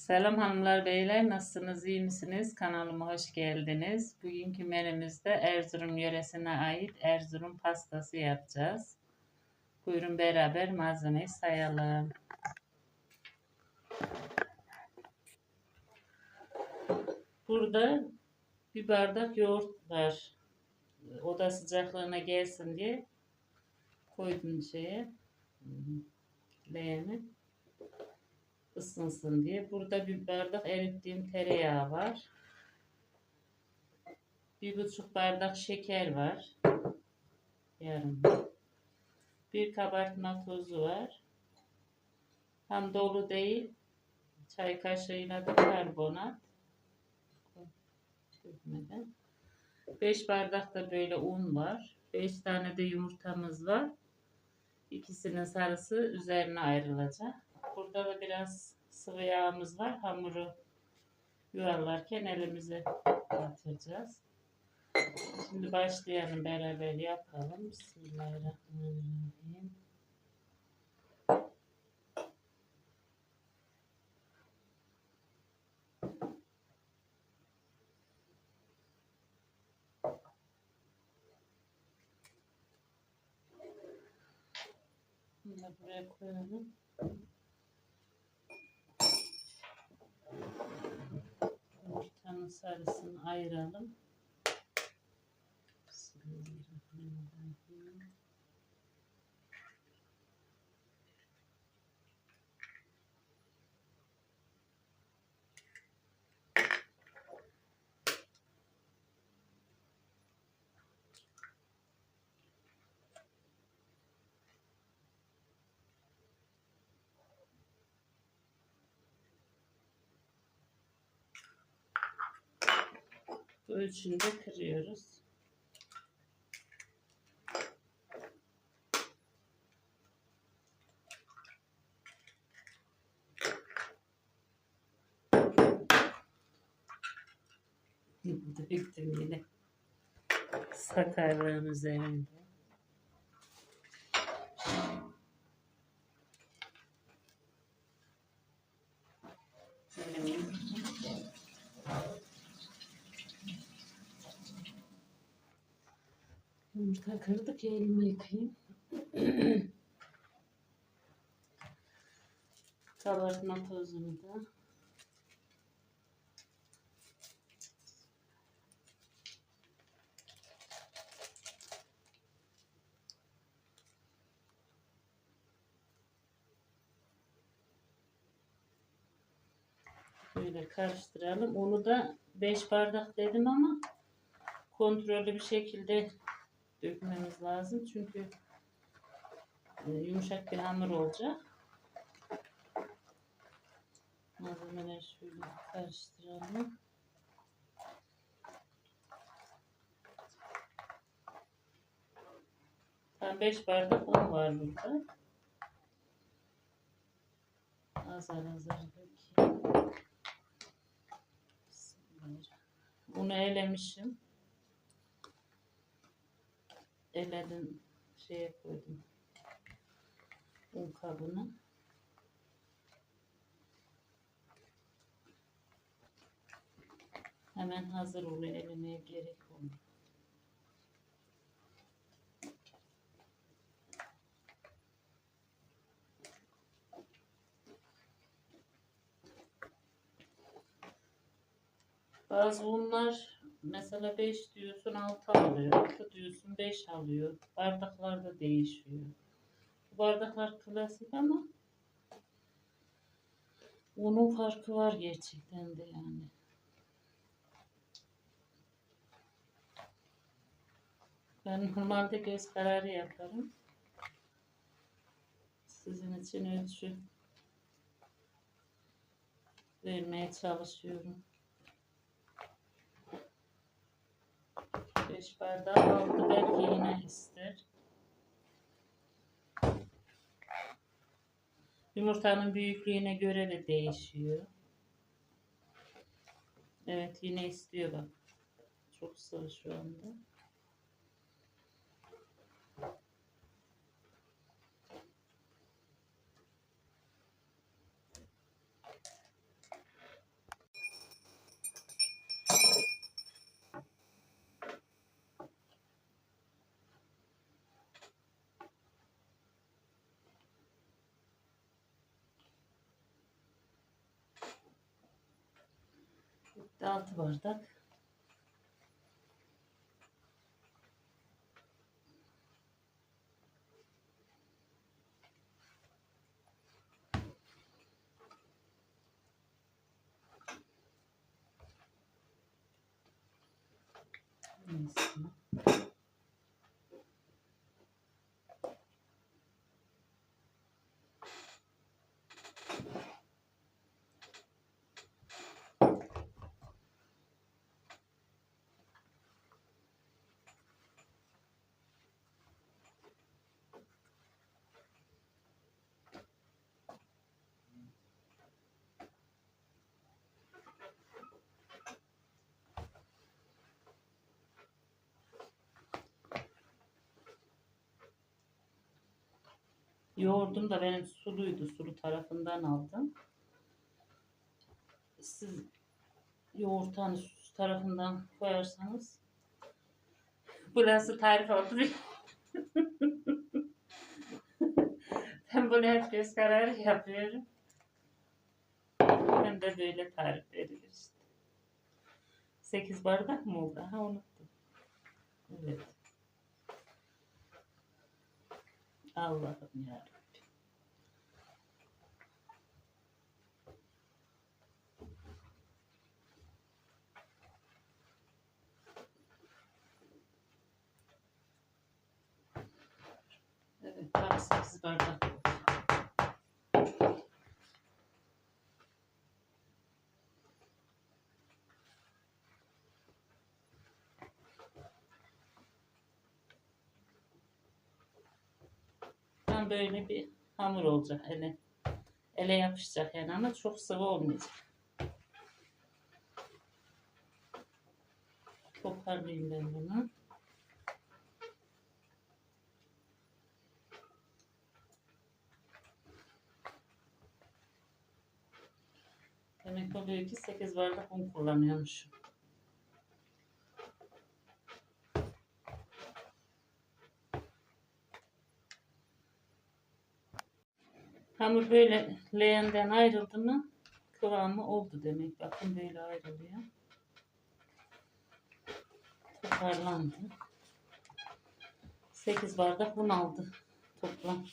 Selam hanımlar beyler nasılsınız iyi misiniz kanalıma hoş geldiniz. Bugünkü menümüzde Erzurum yöresine ait Erzurum pastası yapacağız. Buyurun beraber malzemeyi sayalım. Burada bir bardak yoğurt var. Oda sıcaklığına gelsin diye koydum şeye leğeni ısınsın diye. Burada bir bardak erittiğim tereyağı var. Bir buçuk bardak şeker var. Yarım. Bir kabartma tozu var. Tam dolu değil. Çay kaşığıyla da karbonat. Dökmeden. 5 bardak da böyle un var. 5 tane de yumurtamız var. İkisinin sarısı üzerine ayrılacak. Burada da biraz sıvı yağımız var. Hamuru yuvarlarken elimize batıracağız. Şimdi başlayalım beraber yapalım. Bismillahirrahmanirrahim. Bunu buraya koyalım. Yumurtanın sarısını ayıralım. Bismillahirrahmanirrahim. Bu ölçünde kırıyoruz. Döktüm yine. Sakarlığın üzerinde. Yumurta kırdık ya elimi yıkayayım. Kabartma tozunu da. Böyle karıştıralım. Onu da 5 bardak dedim ama kontrollü bir şekilde dökmemiz lazım. Çünkü e, yumuşak bir hamur olacak. Malzemeleri şöyle karıştıralım. Tam 5 bardak un var burada. Azar azar dökeyim. Bismillahirrahmanirrahim. Unu elemişim eledim şeye koydum un kabına hemen hazır oluyor elemeye gerek olmuyor. Bazı unlar mesela 5 diyorsun 6 alıyor. 6 diyorsun 5 alıyor. Bardaklar da değişiyor. Bu bardaklar klasik ama unun farkı var gerçekten de yani. Ben normalde göz kararı yaparım. Sizin için ölçü vermeye çalışıyorum. 5 bardağı aldı belki yine ister. Yumurtanın büyüklüğüne göre de değişiyor. Evet yine istiyor bak. Çok sıvı şu anda. Bitti 6 bardak. Neyse. Yoğurdum da benim suluydu. Sulu tarafından aldım. Siz yoğurt hani su tarafından koyarsanız burası tarif oldu. ben bunu hep göz kararı yapıyorum. Ben de böyle tarif verilir işte. 8 bardak mı oldu? Ha unuttum. Evet. Allah'ım ya. Böyle bir hamur olacak ele. Ele yapışacak yani ama çok sıvı olmayacak. Toparlayayım ben bunu. Demek oluyor ki 8 bardak un kullanıyormuşum. Hamur böyle leğenden ayrıldı mı kıvamı oldu demek. Bakın böyle ayrılıyor. Toparlandı. 8 bardak un aldı toplam.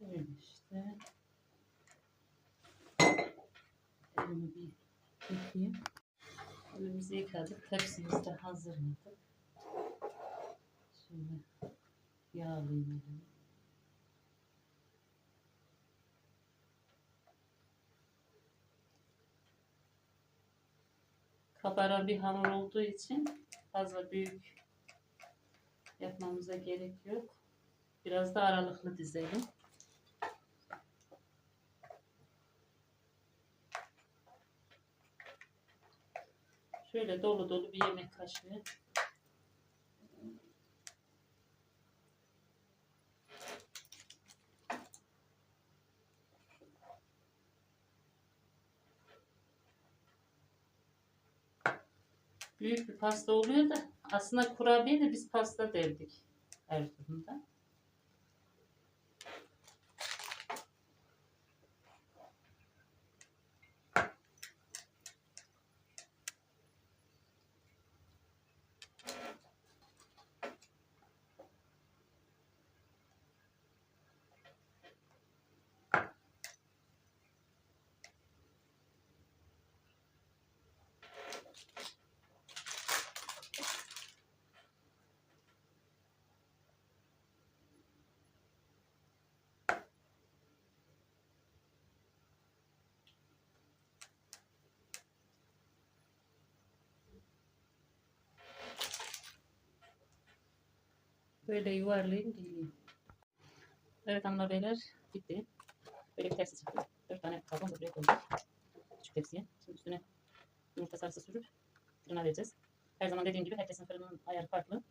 Böyle işte. Elimi bir yıkayayım. Elimizi yıkadık. Tepsimizi de hazırladık. Şöyle yağlayayım elimi. Kabaran bir hamur olduğu için fazla büyük yapmamıza gerek yok. Biraz da aralıklı dizelim. Şöyle dolu dolu bir yemek kaşığı. Büyük bir pasta oluyor da aslında kurabiye de biz pasta derdik Erzurum'da. Böyle yuvarlayayım geleyim. Evet hanımlar beyler bitti. Böyle bir tepsi çıktı. Dört tane da buraya koyduk. Küçük tepsiye. Şimdi üstüne yumurta sarısı sürüp fırına vereceğiz. Her zaman dediğim gibi herkesin fırının ayarı farklı.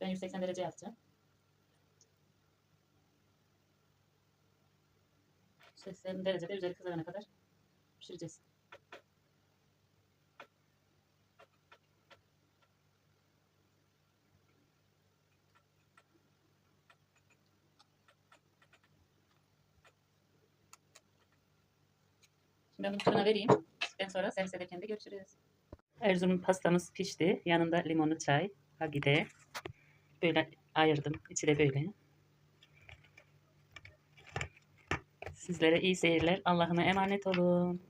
Ben 180 derece yapacağım. 80 derecede üzeri kızarana kadar pişireceğiz. Ben bunu fırına vereyim. Ben sonra servis ederken de görüşürüz. Erzurum pastamız pişti. Yanında limonlu çay. Hagide. Böyle ayırdım. İçi de böyle. Sizlere iyi seyirler. Allah'ına emanet olun.